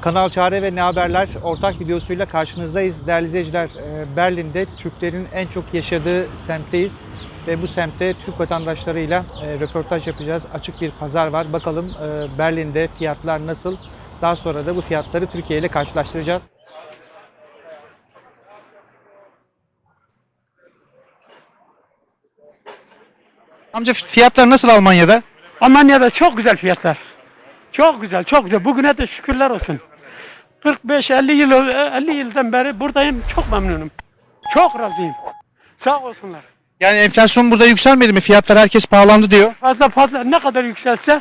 Kanal Çare ve Ne Haberler ortak videosuyla karşınızdayız. Değerli izleyiciler, e, Berlin'de Türklerin en çok yaşadığı semtteyiz. Ve bu semtte Türk vatandaşlarıyla e, röportaj yapacağız. Açık bir pazar var. Bakalım e, Berlin'de fiyatlar nasıl? Daha sonra da bu fiyatları Türkiye ile karşılaştıracağız. Amca fiyatlar nasıl Almanya'da? Almanya'da çok güzel fiyatlar. Çok güzel, çok güzel. Bugüne de şükürler olsun. 45-50 yıl 50 yıldan beri buradayım. Çok memnunum. Çok razıyım. Sağ olsunlar. Yani enflasyon burada yükselmedi mi? Fiyatlar herkes pahalandı diyor. Fazla fazla ne kadar yükselse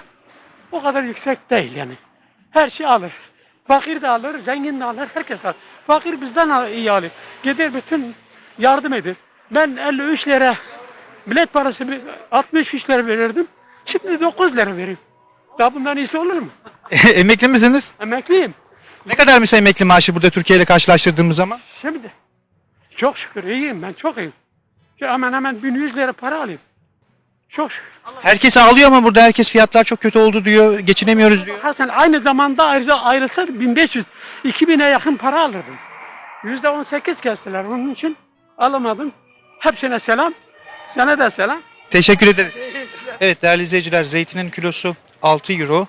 o kadar yüksek değil yani. Her şey alır. Fakir de alır, zengin de alır, herkes alır. Fakir bizden iyi alır. Gider bütün yardım edin. Ben 53 lira bilet parası bir- 63 lira verirdim. Şimdi 9 lira vereyim. Daha bundan iyisi olur mu? Emekli misiniz? Emekliyim. Ne kadar mesela emekli maaşı burada Türkiye ile karşılaştırdığımız zaman? Şimdi çok şükür iyiyim ben çok iyiyim. Ya hemen hemen 1100 lira para alayım. Çok şükür. Herkes ağlıyor ama burada herkes fiyatlar çok kötü oldu diyor. Geçinemiyoruz diyor. Hasan aynı zamanda ayrıca ayrılsa 1500 2000'e yakın para alırdım. Yüzde 18 kestiler onun için alamadım. Hepsine selam. Sana da selam. Teşekkür ederiz. Evet değerli izleyiciler zeytinin kilosu 6 euro.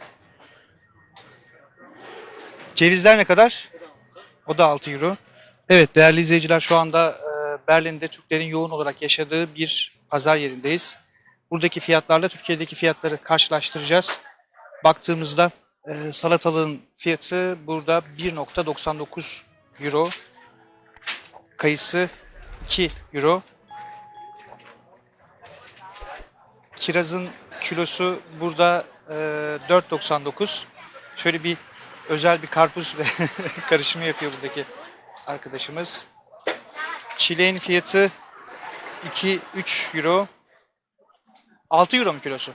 Cevizler ne kadar? O da 6 euro. Evet değerli izleyiciler şu anda e, Berlin'de Türklerin yoğun olarak yaşadığı bir pazar yerindeyiz. Buradaki fiyatlarla Türkiye'deki fiyatları karşılaştıracağız. Baktığımızda e, salatalığın fiyatı burada 1.99 euro. Kayısı 2 euro. Kirazın kilosu burada e, 4.99. Şöyle bir özel bir karpuz karışımı yapıyor buradaki arkadaşımız. Çileğin fiyatı 2-3 euro. 6 euro mu kilosu?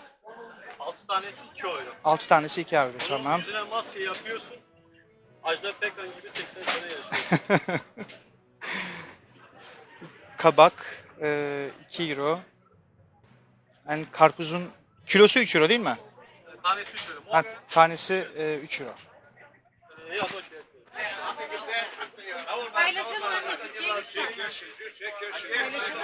6 tanesi 2 euro. 6 tanesi 2 euro tamam. yüzüne maske yapıyorsun. Ajda Pekkan gibi 80 sene yaşıyorsun. Kabak e, 2 euro. Yani karpuzun kilosu 3 euro değil mi? Tanesi 3 euro. Ha, tanesi e, 3 euro. Ee. Paylaşalım anne. Paylaşalım.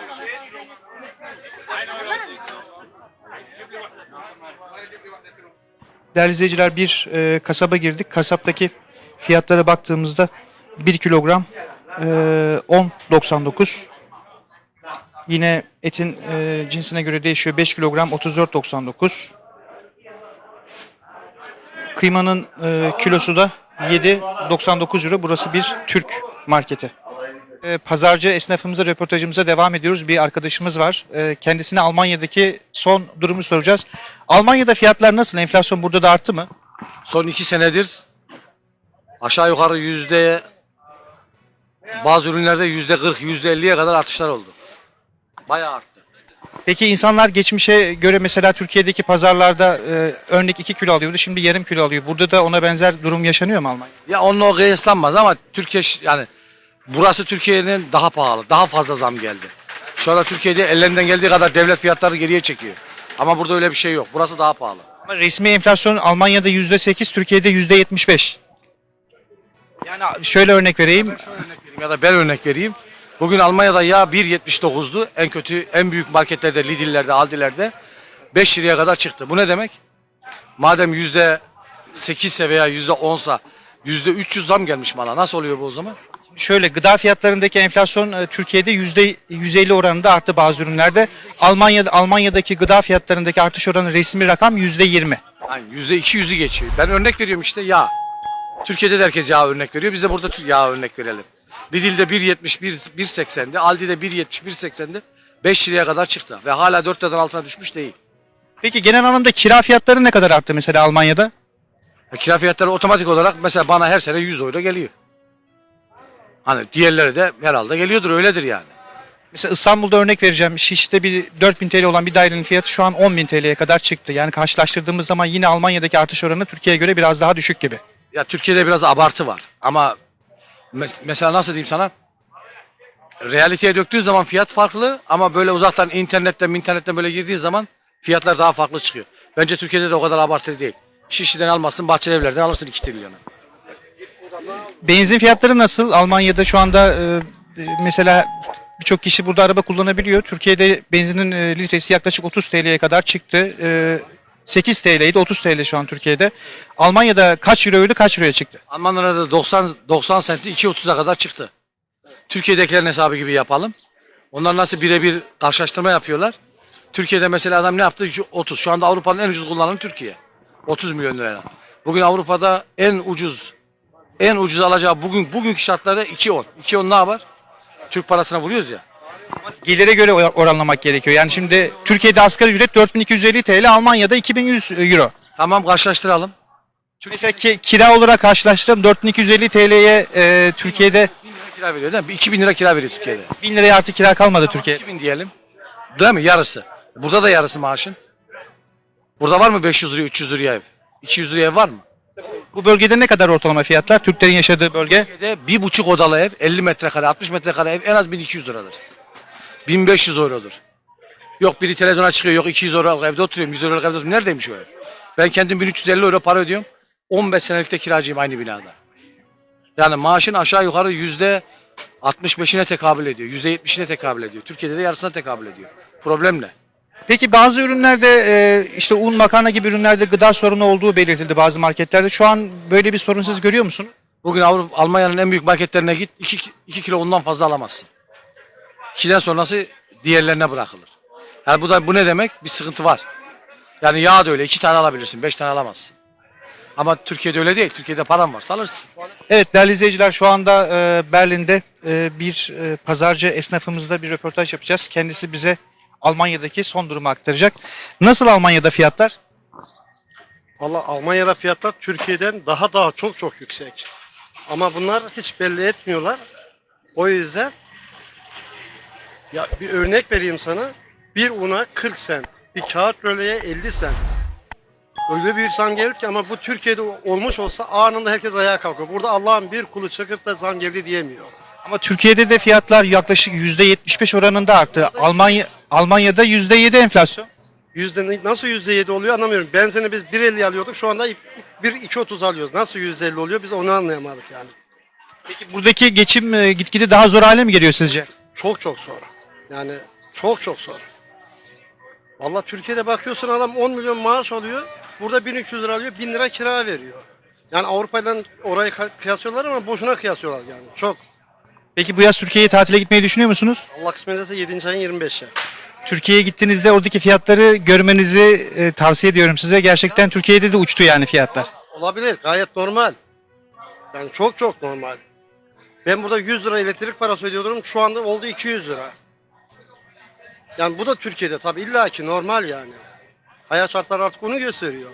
Değerli izleyiciler bir e, kasaba girdik. Kasaptaki fiyatlara baktığımızda 1 kilogram e, 10.99. Yine etin e, cinsine göre değişiyor. 5 kilogram 34.99. Kıymanın e, kilosu da 7.99 euro. Burası bir Türk marketi. E, Pazarcı esnafımıza röportajımıza devam ediyoruz. Bir arkadaşımız var. E, Kendisine Almanya'daki son durumu soracağız. Almanya'da fiyatlar nasıl? Enflasyon burada da arttı mı? Son iki senedir aşağı yukarı yüzde bazı ürünlerde yüzde 40, yüzde 50'ye kadar artışlar oldu. Bayağı arttı. Peki insanlar geçmişe göre mesela Türkiye'deki pazarlarda e, örnek 2 kilo alıyordu. Şimdi yarım kilo alıyor. Burada da ona benzer durum yaşanıyor mu Almanya'da? Ya onunla o kıyaslanmaz ama Türkiye ş- yani burası Türkiye'nin daha pahalı, daha fazla zam geldi. Şu anda Türkiye'de ellerinden geldiği kadar devlet fiyatları geriye çekiyor. Ama burada öyle bir şey yok. Burası daha pahalı. Ama resmi enflasyon Almanya'da %8, Türkiye'de %75. Yani şöyle örnek vereyim. Şöyle örnek vereyim ya da ben örnek vereyim. Bugün Almanya'da yağ 1.79'du. En kötü, en büyük marketlerde, Lidl'lerde, Aldi'lerde 5 liraya kadar çıktı. Bu ne demek? Madem yüzde 8'se veya yüzde 10'sa yüzde 300 zam gelmiş mala. Nasıl oluyor bu o zaman? Şöyle gıda fiyatlarındaki enflasyon e, Türkiye'de %150 oranında arttı bazı ürünlerde. Almanya'da Almanya'daki gıda fiyatlarındaki artış oranı resmi rakam %20. Yani yüzde 200'ü geçiyor. Ben örnek veriyorum işte yağ. Türkiye'de de herkes yağ örnek veriyor. Biz de burada tü- yağ örnek verelim. Lidl'de 1.70, 1 1.80'di. Aldi'de 1.70, 1.80'di. 5 liraya kadar çıktı. Ve hala 4 liradan altına düşmüş değil. Peki genel anlamda kira fiyatları ne kadar arttı mesela Almanya'da? Ya Kira fiyatları otomatik olarak mesela bana her sene 100 euro geliyor. Hani diğerleri de herhalde geliyordur öyledir yani. Mesela İstanbul'da örnek vereceğim. Şiş'te bir 4000 TL olan bir dairenin fiyatı şu an 10.000 TL'ye kadar çıktı. Yani karşılaştırdığımız zaman yine Almanya'daki artış oranı Türkiye'ye göre biraz daha düşük gibi. Ya Türkiye'de biraz abartı var ama mes- mesela nasıl diyeyim sana? Realiteye döktüğün zaman fiyat farklı ama böyle uzaktan internetten internetten böyle girdiği zaman fiyatlar daha farklı çıkıyor. Bence Türkiye'de de o kadar abartılı değil. Şişli'den almazsın, Bahçeli Evler'den alırsın 2 trilyonu. Benzin fiyatları nasıl? Almanya'da şu anda e, e, mesela birçok kişi burada araba kullanabiliyor. Türkiye'de benzinin e, litresi yaklaşık 30 TL'ye kadar çıktı. 8 TL'ydi 30 TL şu an Türkiye'de. Almanya'da kaç euroydu kaç euroya çıktı? Almanlara da 90 90 senti 2.30'a kadar çıktı. Türkiye'dekilerin hesabı gibi yapalım. Onlar nasıl birebir karşılaştırma yapıyorlar. Türkiye'de mesela adam ne yaptı? Şu 30. Şu anda Avrupa'nın en ucuz kullananı Türkiye. 30 milyon lirayla. Bugün Avrupa'da en ucuz en ucuz alacağı bugün bugünkü şartlarda 2.10. 2.10 ne yapar? Türk parasına vuruyoruz ya. Gelire göre or- oranlamak gerekiyor. Yani şimdi Türkiye'de asgari ücret 4250 TL, Almanya'da 2100 euro. Tamam karşılaştıralım. Mesela ki, kira olarak karşılaştıralım 4250 TL'ye e, Türkiye'de 1000 lira kira veriyor değil mi? 2000 lira kira veriyor Türkiye'de. 1000 liraya artık kira kalmadı Türkiye'de. 2000 diyelim. Değil mi? Yarısı. Burada da yarısı maaşın. Burada var mı 500 liraya 300 liraya ev? 200 liraya ev var mı? Bu bölgede ne kadar ortalama fiyatlar? Türklerin yaşadığı bölge. Türkiye'de bir buçuk odalı ev 50 metrekare 60 metrekare ev en az 1200 liradır. 1500 eurodur. Yok biri televizyona çıkıyor yok 200 euro evde oturuyorum 100 euro evde oturuyorum. Neredeymiş o ev? Ben kendim 1350 euro para ödüyorum. 15 senelikte kiracıyım aynı binada. Yani maaşın aşağı yukarı yüzde 65'ine tekabül ediyor. Yüzde 70'ine tekabül ediyor. Türkiye'de de yarısına tekabül ediyor. Problem ne? Peki bazı ürünlerde e, işte un, makarna gibi ürünlerde gıda sorunu olduğu belirtildi bazı marketlerde. Şu an böyle bir sorun siz görüyor musunuz? Bugün Avrupa, Almanya'nın en büyük marketlerine git 2, 2 kilo undan fazla alamazsın. 2'den sonrası diğerlerine bırakılır. Yani bu da bu ne demek? Bir sıkıntı var. Yani yağ da öyle 2 tane alabilirsin 5 tane alamazsın. Ama Türkiye'de öyle değil. Türkiye'de paran varsa alırsın. Evet değerli izleyiciler şu anda e, Berlin'de e, bir e, pazarcı esnafımızla bir röportaj yapacağız. Kendisi bize Almanya'daki son durumu aktaracak. Nasıl Almanya'da fiyatlar? Valla Almanya'da fiyatlar Türkiye'den daha daha çok çok yüksek. Ama bunlar hiç belli etmiyorlar. O yüzden ya bir örnek vereyim sana. Bir una 40 sent, bir kağıt röleye 50 sent. Öyle büyük zam gelir ki ama bu Türkiye'de olmuş olsa anında herkes ayağa kalkıyor. Burada Allah'ın bir kulu çıkıp da zam geldi diyemiyor. Ama Türkiye'de de fiyatlar yaklaşık %75 oranında arttı. Almanya Almanya'da %7 enflasyon. Yüzde, nasıl yüzde yedi oluyor anlamıyorum. Benzini biz 1.50 alıyorduk şu anda 1.230 alıyoruz. Nasıl yüzde elli oluyor biz onu anlayamadık yani. Peki buradaki geçim e, gitgide daha zor hale mi geliyor sizce? Çok çok zor. Yani çok çok zor. Vallahi Türkiye'de bakıyorsun adam 10 milyon maaş alıyor. Burada 1300 lira alıyor, 1000 lira kira veriyor. Yani Avrupa'yla orayı kıyaslıyorlar ama boşuna kıyaslıyorlar yani. Çok. Peki bu yaz Türkiye'ye tatile gitmeyi düşünüyor musunuz? Allah kısmet ederse 7. ayın 25'i. Türkiye'ye gittiğinizde oradaki fiyatları görmenizi e, tavsiye ediyorum size. Gerçekten Türkiye'de de uçtu yani fiyatlar. Olabilir. Gayet normal. Yani çok çok normal. Ben burada 100 lira elektrik parası ödüyordum. Şu anda oldu 200 lira. Yani bu da Türkiye'de tabii illaki normal yani. Hayat şartları artık onu gösteriyor.